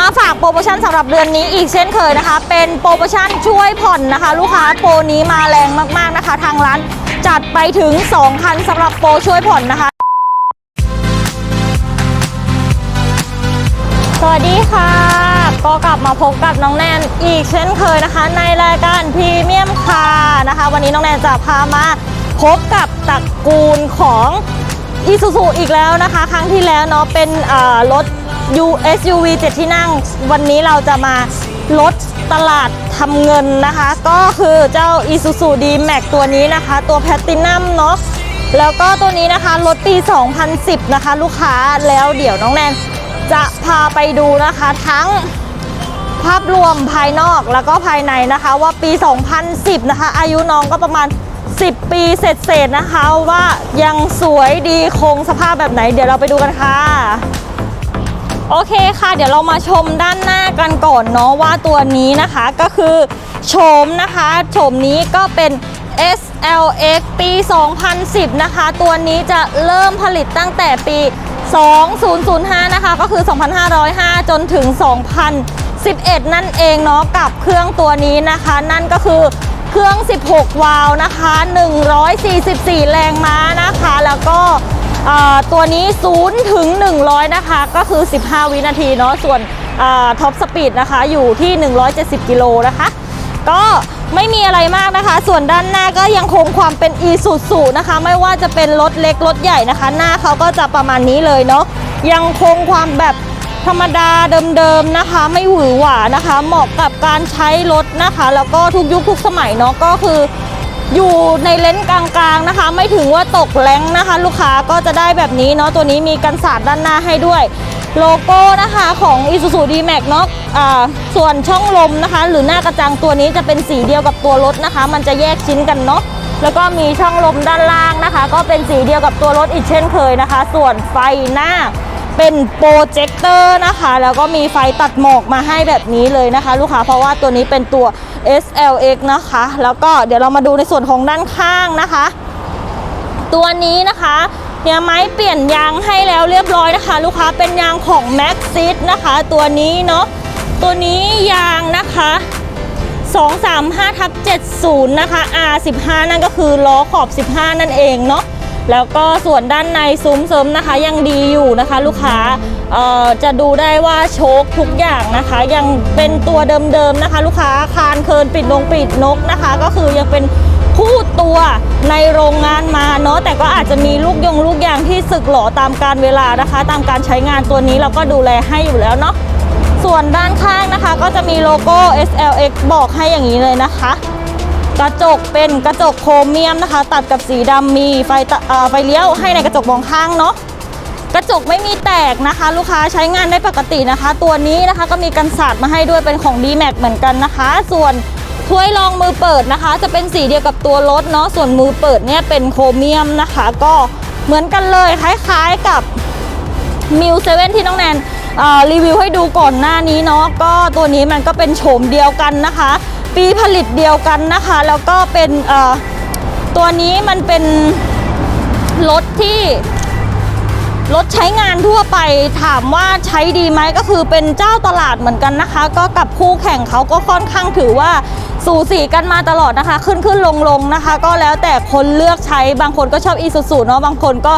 มาฝากโปรโมชั่นสำหรับเดือนนี้อีกเช่นเคยนะคะ เป็นโปรโมชั่นช่วยผ่อนนะคะ ลูกค้าโปรนี้มาแรงมากๆนะคะ ทางร้านจัดไปถึง 2 คันสำหรับโปรช่วยผ่อนนะคะ สวัสดีค่ะ ก็กลับมาพบกับน้องแนนอีกเช่นเคยนะคะ ในรายการพรีเมียมคาร์นะคะ วันนี้น้องแนนจะพามาพบกับตระกูลของอีซูซูอีกแล้วนะคะ ครั้งที่แล้วเนาะเป็นรถ U SUV 7 ที่นั่ง วันนี้เราจะมาลดตลาดทำเงินนะคะ ก็คือเจ้า Isuzu D-Max ตัวนี้นะคะ ตัวแพตตินัมเนาะแล้วก็ตัวนี้นะคะรถปี 2010 นะคะ ลูกค้าแล้วเดี๋ยวน้องแนนจะพาไปดูนะคะทั้งภาพรวมภายนอกแล้วก็ภายในนะคะว่าปี 2010 นะคะ อายุน้องก็ประมาณ 10 ปีเศษๆนะคะว่ายังสวยดีคงสภาพแบบไหน เดี๋ยวเราไปดูกันค่ะ โอเคค่ะ เดี๋ยวเรามาชมด้านหน้ากันก่อนเนาะว่าตัวนี้นะคะก็คือโฉมนะคะโฉมนี้ก็เป็น SLX ปี 2010 นะคะ ตัวนี้จะเริ่มผลิตตั้งแต่ปี 2005 นะคะ ก็คือ 2505 จนถึง 2011 นั่นเองเนาะกับเครื่องตัวนี้นะคะ นั่นก็คือเครื่อง 16 วาล์วนะคะ 144 แรงม้านะคะ แล้วก็ ตัวนี้0ถึง100 นะคะ ก็คือ 15 วินาทีเนาะส่วนท็อปสปีดนะคะ อยู่ที่ 170 กิโลนะคะ ก็ไม่มีอะไรมากนะคะ ส่วนด้านหน้าก็ยังคงความเป็น e s u z u นะคะ ไม่ว่าจะเป็นรถเล็กรถใหญ่นะคะ หน้าเขาก็จะประมาณนี้เลยเนาะยังคงความแบบธรรมดาเดิมๆนะคะ ไม่หวือหวานะคะ เหมาะกับการใช้รถนะคะ แล้วก็ทุกยุคทุกสมัยเนาะก็คือ อยู่ในเลนส์กลางๆนะคะ ไม่ถึงว่าตกแรงนะคะ ลูกค้าก็จะได้แบบนี้เนาะตัวนี้มีกันสาดด้านหน้าให้ด้วยโลโก้นะคะของ Isuzu D-Max เนาะส่วนช่องลมนะคะ หรือหน้ากระจังตัวนี้จะเป็นสีเดียวกับตัวรถนะคะ มันจะแยกชิ้นกันเนาะแล้วก็มีช่องลมด้านล่างนะคะ ก็เป็นสีเดียวกับตัวรถอีกเช่นเคยนะคะ ส่วนไฟหน้า เป็นโปรเจคเตอร์นะคะ แล้วก็มีไฟตัดหมอกมาให้แบบนี้เลยนะคะ ลูกค้าเพราะว่าตัวนี้เป็นตัว SLX นะคะ แล้วก็เดี๋ยวเรามาดูในส่วนของด้านข้างนะคะ ตัวนี้นะคะเนี่ยไม้เปลี่ยนยางให้แล้วเรียบร้อยนะคะ ลูกค้าเป็นยางของ m a x ซินะคะ ตัวนี้เนาะตัวนี้ยางนะคะ235ทับ70 นะคะ R15 นั่นก็คือล้อขอบ 15 นั่นเองเนาะ แล้วก็ส่วนด้านในซุ้มเสริมนะคะ ยังดีอยู่นะคะ ลูกค้าจะดูได้ว่าโชคทุกอย่างนะคะ ยังเป็นตัวเดิมๆนะคะ ลูกค้าคานเคินปิดลงปิดนกนะคะ ก็คือยังเป็นคู่ตัวในโรงงานมาเนาะแต่ก็อาจจะมีลูกยงลูกยางที่สึกหลอตามการเวลานะคะ ตามการใช้งานตัวนี้เราก็ดูแลให้อยู่แล้วเนาะส่วนด้านข้างนะคะ ก็จะมีโลโก้ SLX บอกให้อย่างนี้เลยนะคะ กระจกเป็นกระจกโครเมียมนะคะ ตัดกับสีดำมีไฟตะไฟเลี้ยวให้ในกระจกมองข้างเนาะกระจกไม่มีแตกนะคะ ลูกค้าใช้งานได้ปกตินะคะ ตัวนี้นะคะก็มีกันสาดมาให้ด้วยเป็นของ d m a x เหมือนกันนะคะ ส่วนถ้วยรองมือเปิดนะคะ จะเป็นสีเดียวกับตัวรถเนาะส่วนมือเปิดเนี่ยเป็นโครเมียมนะคะ ก็เหมือนกันเลยคล้ายๆกับมิวเซเว่นที่น้องแนนรีวิวให้ดูก่อนหน้านี้เนาะก็ตัวนี้มันก็เป็นโฉมเดียวกันนะคะ ปีผลิตเดียวกันนะคะ แล้วก็เป็นเอ่อตัวนี้มันเป็นรถที่ รถใช้งานทั่วไปถามว่าใช้ดีไหมก็คือเป็นเจ้าตลาดเหมือนกันนะคะ ก็กับคู่แข่งเขาก็ค่อนข้างถือว่าสูสีกันมาตลอดนะคะ ขึ้นขึ้นลงลงนะคะ ก็แล้วแต่คนเลือกใช้บางคนก็ชอบอีซูซูเนาะบางคนก็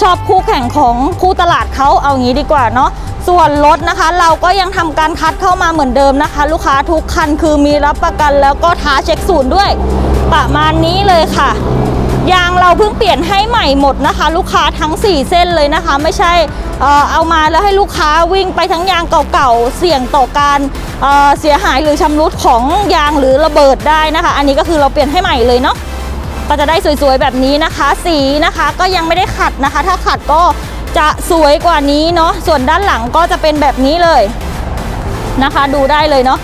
ชอบคู่แข่งของคู่ตลาดเขาเอางี้ดีกว่าเนาะส่วนรถนะคะ เราก็ยังทำการคัดเข้ามาเหมือนเดิมนะคะ ลูกค้าทุกคันคือมีรับประกันแล้วก็ท้าเช็คศูนย์ด้วย ประมาณนี้เลยค่ะ ยางเราเพิ่งเปลี่ยนให้ใหม่หมดนะคะ ลูกค้าทั้ง 4 เส้นเลยนะคะ ไม่ใช่เอามาแล้วให้ลูกค้าวิ่งไปทั้งยางเก่าๆเสี่ยงต่อการเเสียหายหรือชำรุดของยางหรือระเบิดได้นะคะ อันนี้ก็คือเราเปลี่ยนให้ใหม่เลยเนาะก็จะได้สวยๆแบบนี้นะคะ สีนะคะก็ยังไม่ได้ขัดนะคะ ถ้าขัดก็จะสวยกว่านี้เนาะส่วนด้านหลังก็จะเป็นแบบนี้เลยนะคะ ดูได้เลยเนาะ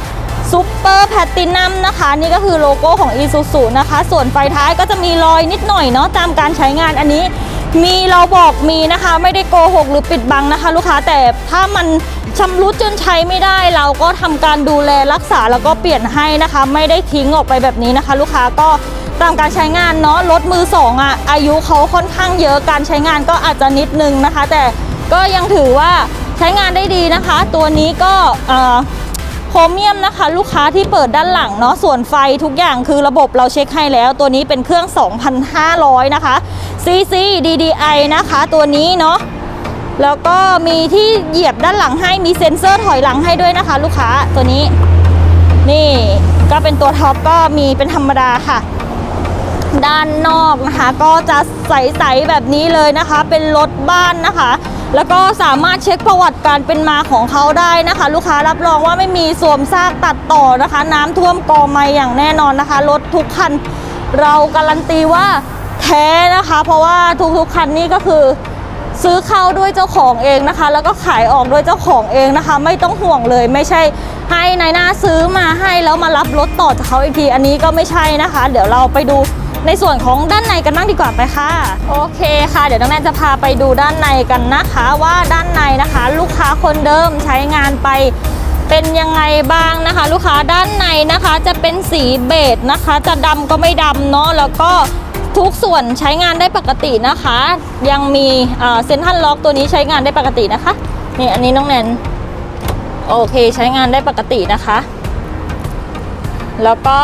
ซูเปอร์แพตตินัมนะคะ นี่ก็คือโลโก้ของ i s u z u นะคะ ส่วนไฟท้ายก็จะมีรอยนิดหน่อยเนาะตามการใช้งานอันนี้ มีเราบอกมีนะคะ ไม่ได้โกหกหรือปิดบังนะคะ ลูกค้าแต่ถ้ามันชำรุดจนใช้ไม่ได้ เราก็ทำการดูแลรักษาแล้วก็เปลี่ยนให้นะคะ ไม่ได้ทิ้งออกไปแบบนี้นะคะ ลูกค้าก็ตามการใช้งานเนาะรถมือสองอะอายุเขาค่อนข้างเยอะการใช้งานก็อาจจะนิดนึงนะคะ แต่ก็ยังถือว่าใช้งานได้ดีนะคะ ตัวนี้ก็เอ่อ โครเมียมนะคะ ลูกค้าที่เปิดด้านหลังเนาะส่วนไฟทุกอย่างคือระบบเราเช็คให้แล้ว ตัวนี้เป็นเครื่อง 2,500 นะคะ CC DDI นะคะ ตัวนี้เนาะแล้วก็มีที่เหยียบด้านหลังให้มีเซ็นเซอร์ถอยหลังให้ด้วยนะคะ ลูกค้าตัวนี้ นี่ก็เป็นตัวท็อปก็มีเป็นธรรมดาค่ะ ด้านนอกนะคะ ก็จะใสๆแบบนี้เลยนะคะ เป็นรถบ้านนะคะ แล้วก็สามารถเช็คประวัติการเป็นมาของเขาได้นะคะ ลูกค้ารับรองว่าไม่มีสวมซากตัดต่อนะคะ น้ำท่วมกอไม้อย่างแน่นอนนะคะรถทุกคันเราการันตีว่าแท้นะคะ เพราะว่าทุกๆคันนี้ก็คือซื้อเข้าด้วยเจ้าของเองนะคะ แล้วก็ขายออกด้วยเจ้าของเองนะคะ ไม่ต้องห่วงเลยไม่ใช่ให้นายหน้าซื้อมาให้แล้วมารับรถต่อจากเขาอีกทีอันนี้ก็ไม่ใช่นะคะ เดี๋ยวเราไปดู ในส่วนของด้านในกันบ้างดีกว่าไปค่ะ โอเคค่ะ เดี๋ยวน้องแนนจะพาไปดูด้านในกันนะคะว่าด้านในนะคะ ลูกค้าคนเดิมใช้งานไปเป็นยังไงบ้างนะคะ ลูกค้าด้านในนะคะ จะเป็นสีเบจนะคะ จะดำก็ไม่ดำเนาะแล้วก็ทุกส่วนใช้งานได้ปกตินะคะ ยังมีเซนทัลล็อกตัวนี้ใช้งานได้ปกตินะคะนี่อันนี้น้องแนนโอเคใช้งานได้ปกตินะคะ แล้วก็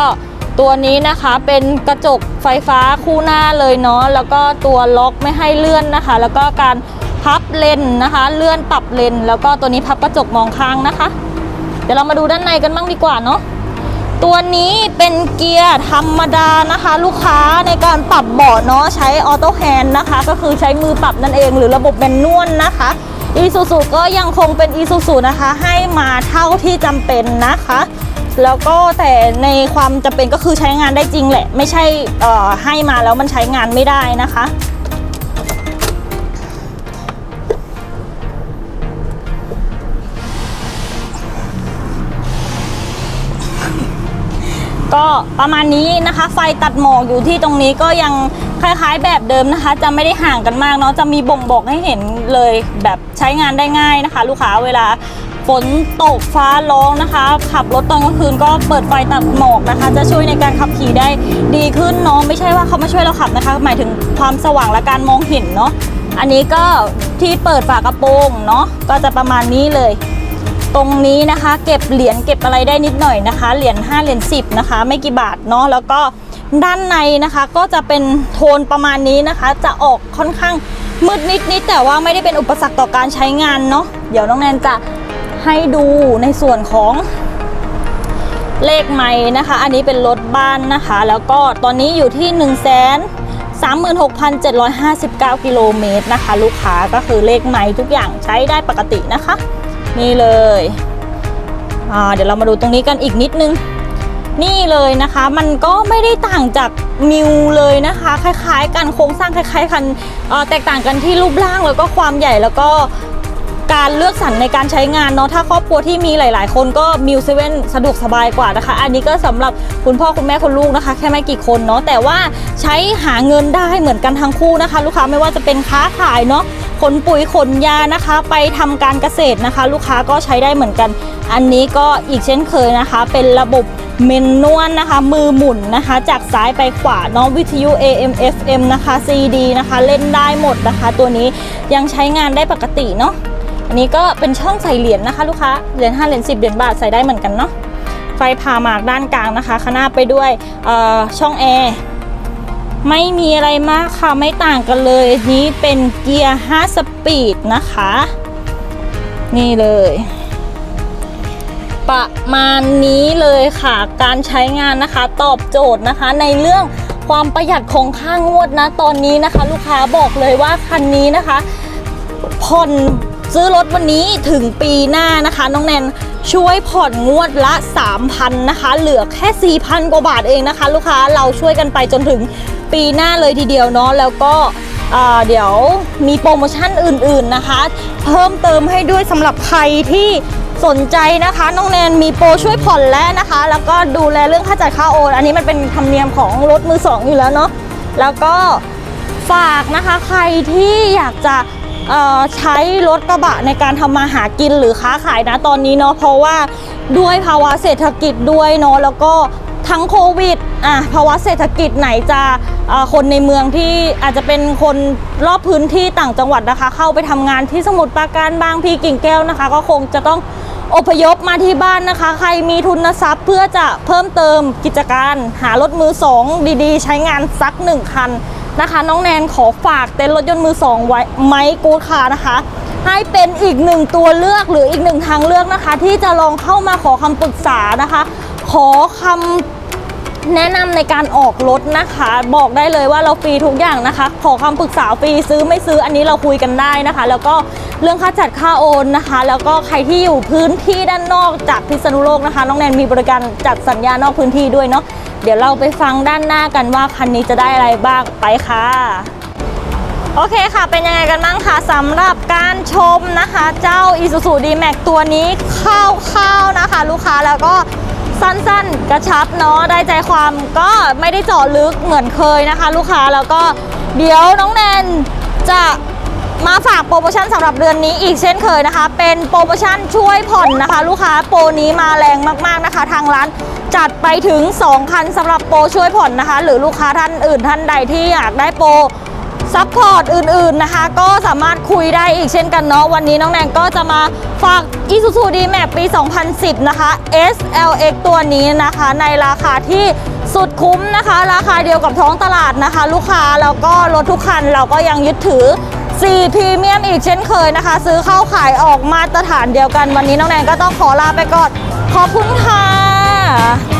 ตัวนี้นะคะเป็นกระจกไฟฟ้าคู่หน้าเลยเนาะแล้วก็ตัวล็อกไม่ให้เลื่อนนะคะ แล้วก็การพับเลนนะคะ เลื่อนปรับเลน แล้วก็ตัวนี้พับกระจกมองข้างนะคะ เดี๋ยวเรามาดูด้านในกันบ้างดีกว่าเนาะตัวนี้เป็นเกียร์ธรรมดานะคะ ลูกค้าในการปรับเบาะเนาะใช้ออโต้แฮนด์นะคะ ก็คือใช้มือปรับนั่นเองหรือระบบแมนนวลนะคะอีซูซูก็ยังคงเป็นอีซูซูนะคะ ให้มาเท่าที่จำเป็นนะคะ แล้วก็แต่ในความจำเป็นก็คือใช้งานได้จริงแหละ ไม่ใช่ให้มาแล้วมันใช้งานไม่ได้นะคะก็ประมาณนี้นะคะ ไฟตัดหมอกอยู่ที่ตรงนี้ก็ยังคล้ายๆแบบเดิมนะคะ จะไม่ได้ห่างกันมากเนาะจะมีบ่งบอกให้เห็นเลยแบบใช้งานได้ง่ายนะคะ ลูกค้าเวลา ฝนตกฟ้าร้องนะคะ ขับรถตอนกลางคืนก็เปิดไฟตัดหมอกนะคะ จะช่วยในการขับขี่ได้ดีขึ้นเนาะไม่ใช่ว่าเขามาช่วยเราขับนะคะ หมายถึงความสว่างและการมองเห็นเนาะอันนี้ก็ที่เปิดฝากระโปรงเนาะก็จะประมาณนี้เลย ตรงนี้นะคะ เก็บเหรียญเก็บอะไรได้นิดหน่อยนะคะ เหรียญ5เหรียญ10นะคะ ไม่กี่บาทเนาะแล้วก็ด้านในนะคะก็จะเป็นโทนประมาณนี้นะคะ จะออกค่อนข้างมืดนิดนิดแต่ว่าไม่ได้เป็นอุปสรรคต่อการใช้งานเนาะเดี๋ยวน้องแนนจะ ให้ดูในส่วนของเลขไม้นะคะ อันนี้เป็นรถบ้านนะคะ แล้วก็ตอนนี้อยู่ที่1 3 6 7 5 9 กิโลเมตรนะคะ ลูกค้าก็คือเลขไม้ทุกอย่างใช้ได้ปกตินะคะ นี่เลยเดี๋ยวเรามาดูตรงนี้กันอีกนิดนึง นี่เลยนะคะ มันก็ไม่ได้ต่างจากมิวเลยนะคะ คล้ายๆกันโครงสร้างคล้ายๆกันแตกต่างกันที่รูปร่างแล้วก็ความใหญ่แล้วก็ การเลือกสรรในการใช้งานเนาะถ้าครอบครัวที่มีหลาย ๆ คนก็มิวเซเว่นสะดวกสบายกว่านะคะ อันนี้ก็สำหรับคุณพ่อคุณแม่คุณลูกนะคะ แค่ไม่กี่คนเนาะแต่ว่าใช้หาเงินได้เหมือนกันทั้งคู่นะคะ ลูกค้าไม่ว่าจะเป็นค้าขายเนาะขนปุ๋ยขนยานะคะ ไปทำการเกษตรนะคะ ลูกค้าก็ใช้ได้เหมือนกัน อันนี้ก็อีกเช่นเคยนะคะ เป็นระบบเมนนวลนะคะ มือหมุนนะคะ จากซ้ายไปขวาเนาะวิทยุ AM FM นะคะ CD นะคะ เล่นได้หมดนะคะ ตัวนี้ยังใช้งานได้ปกติเนาะ อันนี้ก็เป็นช่องใส่เหรียญนะคะ ลูกค้า เหรียญ5เหรียญ10เหรียญบาทใส่ได้เหมือนกันเนาะ ไฟผ่าหมากด้านกลางนะคะข้างหน้าไปด้วยช่องแอร์ไม่มีอะไรมากค่ะ ไม่ต่างกันเลยนนี้เป็นเกียร์ 5 สปีดนะคะ นี่เลย ประมาณนี้เลยค่ะ การใช้งานนะคะ ตอบโจทย์นะคะ ในเรื่องความประหยัดของค่างวดนะ ตอนนี้นะคะ ลูกค้าบอกเลยว่าคันนี้นะคะ ผ่อน ซื้อรถวันนี้ถึงปีหน้านะคะ น้องแนนช่วยผ่อนงวดละ 3,000นะคะ เหลือแค่ 4,000 กว่าบาทเองนะคะ ลูกค้าเราช่วยกันไปจนถึงปีหน้าเลยทีเดียวเนาะแล้วก็เดี๋ยวมีโปรโมชั่นอื่นๆนะคะ เพิ่มเติมให้ด้วยสำหรับใครที่สนใจนะคะ น้องแนนมีโปรช่วยผ่อนแล้วนะคะ แล้วก็ดูแลเรื่องค่าจ่ายค่าโอนอันนี้มันเป็นธรรมเนียมของรถมือสองอยู่แล้วเนาะแล้วก็ฝากนะคะใครที่อยากจะ ใช้รถกระบะในการทำมาหากินหรือค้าขายนะตอนนี้เนาะเพราะว่าด้วยภาวะเศรษฐกิจด้วยเนาะแล้วก็ทั้งโควิดอะภาวะเศรษฐกิจไหนจะคนในเมืองที่อาจจะเป็นคนรอบพื้นที่ต่างจังหวัดนะคะ เข้าไปทำงานที่สมุทรปราการบางพีกิ่งแก้วนะคะ ก็คงจะต้องอพยพมาที่บ้านนะคะ ใครมีทุนทรัพย์เพื่อจะเพิ่มเติมกิจการ หารถมือสองดีๆ ใช้งานสักหนึ่งคัน นะคะ น้องแนนขอฝากเต็นท์รถยนต์มือสองไว้ไมกูดคาร์นะคะ ให้เป็นอีกหนึ่งตัวเลือกหรืออีกหนึ่งทางเลือกนะคะ ที่จะลองเข้ามาขอคำปรึกษานะคะ ขอคำแนะนำในการออกรถนะคะ บอกได้เลยว่าเราฟรีทุกอย่างนะคะ ขอคำปรึกษาฟรีซื้อไม่ซื้ออันนี้เราคุยกันได้นะคะ แล้วก็เรื่องค่าจัดค่าโอนนะคะ แล้วก็ใครที่อยู่พื้นที่ด้านนอกจากพิษณุโลกนะคะ น้องแนนมีบริการจัดสัญญานอกพื้นที่ด้วยเนาะ เดี๋ยวเราไปฟังด้านหน้ากันว่าคันนี้จะได้อะไรบ้างไปค่ะ โอเคค่ะ เป็นยังไงกันบ้างคะสำหรับการชมนะคะ เจ้า Isuzu D-Max ตัวนี้เข้าวๆนะคะ ลูกค้าแล้วก็สั้นๆ กระชับเนาะได้ใจความก็ไม่ได้เจาะลึกเหมือนเคยนะคะ ลูกค้าแล้วก็เดี๋ยวน้องแนน มาฝากโปรโมชั่นสำหรับเดือนนี้อีกเช่นเคยนะคะ เป็นโปรโมชั่นช่วยผ่อนนะคะ ลูกค้าโปรนี้มาแรงมากๆนะคะ ทางร้านจัดไปถึง 2 คันสำหรับโปรช่วยผ่อนนะคะ หรือลูกค้าท่านอื่นท่านใดที่อยากได้โปรซัพพอร์ตอื่นๆนะคะ ก็สามารถคุยได้อีกเช่นกันเนาะวันนี้น้องแนนก็จะมาฝาก Isuzu D-Max ปี 2010 นะคะ SLX ตัวนี้นะคะ ในราคาที่สุดคุ้มนะคะ ราคาเดียวกับท้องตลาดนะคะ ลูกค้าแล้วก็รถทุกคันเราก็ยังยึดถือ 4พรีเมียมอีกเช่นเคยนะคะ ซื้อเข้าขายออกมาตรฐานเดียวกัน วันนี้น้องแนนก็ต้องขอลาไปก่อน ขอบคุณค่ะ